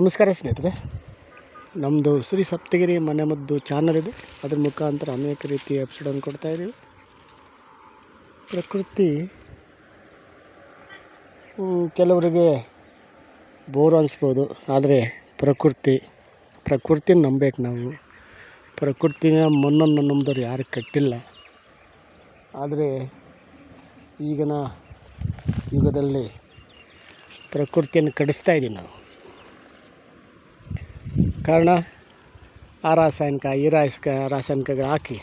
ನಮಸ್ಕಾರ ಸ್ನೇಹಿತರೆ. ನಮ್ಮದು ಶ್ರೀ ಸಪ್ತಗಿರಿ ಮನೆಮದ್ದು ಚಾನಲ್ ಇದೆ. ಅದ್ರ ಮುಖಾಂತರ ಅನೇಕ ರೀತಿಯ ಎಪಿಸೋಡನ್ನು ಕೊಡ್ತಾ ಇದ್ದೀವಿ. ಪ್ರಕೃತಿ ಕೆಲವರಿಗೆ ಬೋರ್ ಅನಿಸ್ಬೋದು. ಆದರೆ ಪ್ರಕೃತಿ, ಪ್ರಕೃತಿನ ನಂಬೇಕು ನಾವು. ಪ್ರಕೃತಿನ ಮಣ್ಣನ್ನು ನಂಬಿದವ್ರು ಯಾರು ಕಟ್ಟಿಲ್ಲ. ಆದರೆ ಈಗಿನ ಯುಗದಲ್ಲಿ ಪ್ರಕೃತಿಯನ್ನು ಕಡಿಸ್ತಾ ಇದ್ದೀವಿ ನಾವು. ಕಾರಣ ಆ ರಾಸಾಯನಿಕ, ಈ ರಾಸಾಯನಿಕ, ರಾಸಾಯನಿಕಗಳು ಹಾಕಿ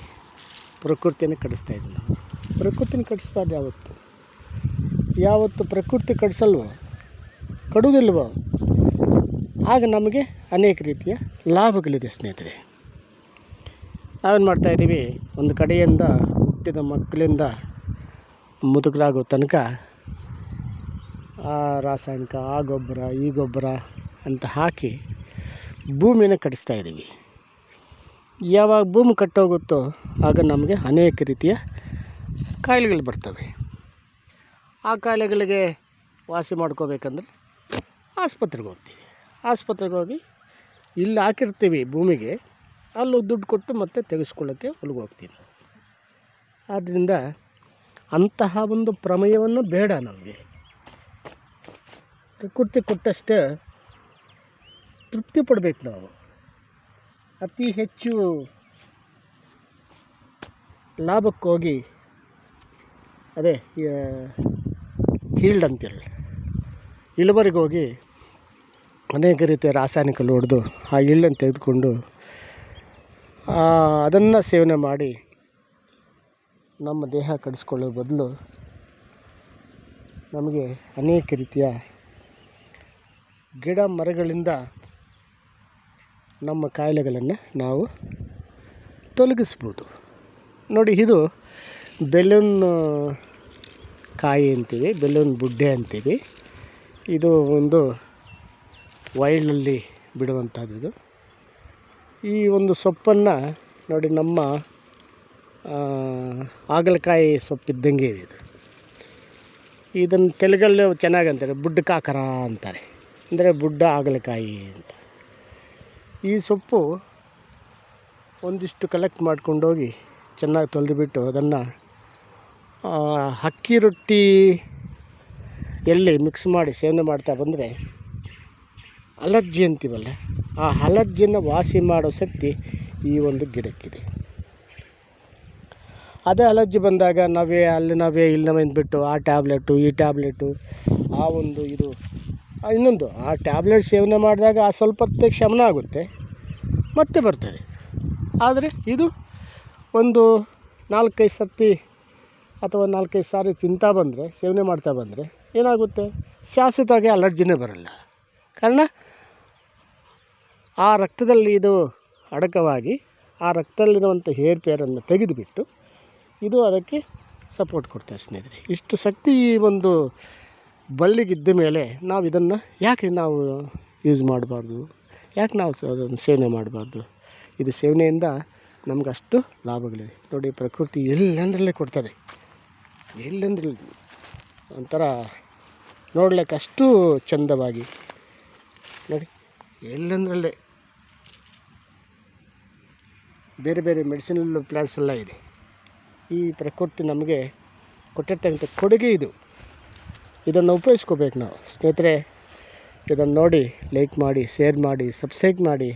ಪ್ರಕೃತಿಯನ್ನು ಇದ್ದೀವಿ ನಾವು ಪ್ರಕೃತಿನ ಕಡಿಸ್ಬಾರ್ದು ಯಾವತ್ತು? ಯಾವತ್ತು ಪ್ರಕೃತಿ ಕಡಿಸಲ್ವೋ ಕಡುವುದಿಲ್ವೋ ಆಗ ನಮಗೆ ಅನೇಕ ರೀತಿಯ ಲಾಭಗಳಿದೆ ಸ್ನೇಹಿತರೆ. ನಾವೇನು ಮಾಡ್ತಾಯಿದ್ದೀವಿ ಒಂದು ಕಡೆಯಿಂದ, ಹುಟ್ಟಿದ ಮಕ್ಕಳಿಂದ ಮುದುಕರಾಗೋ ತನಕ ಆ ರಾಸಾಯನಿಕ, ಆ ಗೊಬ್ಬರ, ಈ ಗೊಬ್ಬರ ಅಂತ ಹಾಕಿ ಭೂಮಿನ ಕಟ್ಟಿಸ್ತಾ ಇದ್ದೀವಿ. ಯಾವಾಗ ಭೂಮಿ ಕಟ್ಟೋಗುತ್ತೋ ಆಗ ನಮಗೆ ಅನೇಕ ರೀತಿಯ ಕಾಯಿಲೆಗಳು ಬರ್ತವೆ. ಆ ಕಾಯಿಲೆಗಳಿಗೆ ವಾಸಿ ಮಾಡ್ಕೋಬೇಕಂದ್ರೆ ಆಸ್ಪತ್ರೆಗೆ ಹೋಗ್ತೀವಿ. ಆಸ್ಪತ್ರೆಗೆ ಹೋಗಿ ಇಲ್ಲಿ ಹಾಕಿರ್ತೀವಿ ಭೂಮಿಗೆ, ಅಲ್ಲಿ ದುಡ್ಡು ಕೊಟ್ಟು ಮತ್ತೆ ತೆಗೆಸ್ಕೊಳ್ಳೋಕ್ಕೆ ಅಲ್ಲಿಗೆ ಹೋಗ್ತೀವಿ. ಆದ್ದರಿಂದ ಅಂತಹ ಒಂದು ಪ್ರಮೇಯವನ್ನು ಬೇಡ ನಮಗೆ. ಪ್ರಕೃತಿ ಕೊಟ್ಟಷ್ಟೇ ತೃಪ್ತಿ ಪಡಬೇಕು ನಾವು. ಅತಿ ಹೆಚ್ಚು ಲಾಭಕ್ಕೋಗಿ, ಅದೇ ಹೀಲ್ಡ್ ಅಂತೇಳಿ ಇಳುವರಿಗೋಗಿ ಅನೇಕ ರೀತಿಯ ರಾಸಾಯನಿಕ ಹೊಡೆದು ಆ ಹೀಲ್ಡನ್ನು ತೆಗೆದುಕೊಂಡು ಅದನ್ನು ಸೇವನೆ ಮಾಡಿ ನಮ್ಮ ದೇಹ ಕಡಿಸ್ಕೊಳ್ಳೋ ಬದಲು ನಮಗೆ ಅನೇಕ ರೀತಿಯ ಗಿಡ ಮರಗಳಿಂದ ನಮ್ಮ ಕಾಯಿಲೆಗಳನ್ನು ನಾವು ತೊಲಗಿಸ್ಬೋದು. ನೋಡಿ, ಇದು ಬೆಲೂನ್ ಕಾಯಿ ಅಂತೀವಿ ಬೆಲೂನ್ ಬುಡ್ಡೆ ಅಂತೀವಿ. ಇದು ಒಂದು ವೈಲ್ಡಲ್ಲಿ ಬಿಡುವಂಥದ್ದು ಈ ಒಂದು ಸೊಪ್ಪನ್ನು ನೋಡಿ, ನಮ್ಮ ಹಾಗಲಕಾಯಿ ಸೊಪ್ಪಿದ್ದಂಗೆ ಇದೆ ಇದು. ಇದನ್ನು ತೆಲುಗಲ್ಲಿ ಚೆನ್ನಾಗಿ ಅಂತಾರೆ, ಬುಡ್ಡ ಕಾಕರ ಅಂತಾರೆ. ಅಂದರೆ ಬುಡ್ಡ ಹಾಗಲಕಾಯಿ ಅಂತ. ಈ ಸೊಪ್ಪು ಒಂದಿಷ್ಟು ಕಲೆಕ್ಟ್ ಮಾಡ್ಕೊಂಡೋಗಿ ಚೆನ್ನಾಗಿ ತೊಳೆದುಬಿಟ್ಟು ಅದನ್ನು ಅಕ್ಕಿ ರೊಟ್ಟಿ ಎಲ್ಲಿ ಮಿಕ್ಸ್ ಮಾಡಿ ಸೇವನೆ ಮಾಡ್ತಾ ಬಂದರೆ ಅಲರ್ಜಿ ಅಂತೀವಲ್ಲ, ಆ ಅಲರ್ಜಿಯನ್ನು ವಾಸಿ ಮಾಡೋ ಶಕ್ತಿ ಈ ಒಂದು ಗಿಡಕ್ಕಿದೆ. ಅದೇ ಅಲರ್ಜಿ ಬಂದಾಗ ನಾವೇ, ಅಲ್ಲಿ ನಾವೇ ಇಲ್ಲಿ ನಾವೇ ಬಿಟ್ಟು ಆ ಟ್ಯಾಬ್ಲೆಟು ಈ ಟ್ಯಾಬ್ಲೆಟು ಆ ಒಂದು ಇದು ಇನ್ನೊಂದು, ಆ ಟ್ಯಾಬ್ಲೆಟ್ ಸೇವನೆ ಮಾಡಿದಾಗ ಆ ಸ್ವಲ್ಪ ಹೊತ್ತಿಗೆ ಶಮನ ಆಗುತ್ತೆ, ಮತ್ತೆ ಬರ್ತದೆ. ಆದರೆ ಇದು ಒಂದು ನಾಲ್ಕೈದು ಸರ್ತಿ ಅಥವಾ ನಾಲ್ಕೈದು ಸಾರಿ ತಿಂತಾ ಬಂದರೆ, ಸೇವನೆ ಮಾಡ್ತಾ ಬಂದರೆ ಏನಾಗುತ್ತೆ? ಶಾಶ್ವತವಾಗಿ ಅಲರ್ಜಿನೇ ಬರಲ್ಲ. ಕಾರಣ, ಆ ರಕ್ತದಲ್ಲಿ ಇದು ಅಡಕವಾಗಿ, ಆ ರಕ್ತದಲ್ಲಿರುವಂಥ ಹೇರ್ ಪೇರನ್ನು ತೆಗೆದುಬಿಟ್ಟು ಇದು ಅದಕ್ಕೆ ಸಪೋರ್ಟ್ ಕೊಡ್ತಾರೆ ಸ್ನೇಹಿತರೆ. ಇಷ್ಟು ಶಕ್ತಿ ಈ ಒಂದು ಬಳ್ಳಿಗಿದ್ದ ಮೇಲೆ ನಾವು ಇದನ್ನು ಯಾಕೆ ನಾವು ಯೂಸ್ ಮಾಡಬಾರ್ದು? ಯಾಕೆ ನಾವು ಅದನ್ನು ಸೇವನೆ ಮಾಡಬಾರ್ದು? ಇದು ಸೇವನೆಯಿಂದ ನಮಗಷ್ಟು ಲಾಭಗಳಿವೆ. ನೋಡಿ, ಪ್ರಕೃತಿ ಎಲ್ಲಂದ್ರಲ್ಲೇ ಕೊಡ್ತದೆ. ಎಲ್ಲೆಂದ್ರಲ್ಲಿ ಒಂಥರ ನೋಡ್ಲಿಕ್ಕೆ ಅಷ್ಟು ಚಂದವಾಗಿ. ನೋಡಿ, ಎಲ್ಲೆಂದರಲ್ಲೇ ಬೇರೆ ಬೇರೆ ಮೆಡಿಸಿನಲ್ ಪ್ಲ್ಯಾಂಟ್ಸ್ ಎಲ್ಲ ಇದೆ. ಈ ಪ್ರಕೃತಿ ನಮಗೆ ಕೊಟ್ಟಿರ್ತಕ್ಕಂಥ ಕೊಡುಗೆ ಇದು. ಇದನ್ನು ಉಪಯೋಗಿಸ್ಕೋಬೇಕು ನಾವು. ಸ್ನೇಹಿತರೆ, ಇದನ್ನು ನೋಡಿ ಲೈಕ್ ಮಾಡಿ ಶೇರ್ ಮಾಡಿ ಸಬ್ಸ್ಕ್ರೈಬ್ ಮಾಡಿ.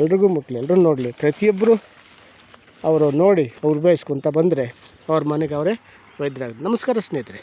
ಎಲ್ರಿಗೂ ಮುಟ್ಲಿ ಎಲ್ಲರೂ ನೋಡಲಿ. ಪ್ರತಿಯೊಬ್ಬರು ಅವರು ನೋಡಿ, ಅವ್ರು ಉಪಯೋಗಿಸ್ಕೊತ ಬಂದರೆ ಅವ್ರ ಮನೆಗೆ ಅವರೇ ವೈದ್ಯರಾಗ ನಮಸ್ಕಾರ ಸ್ನೇಹಿತರೆ.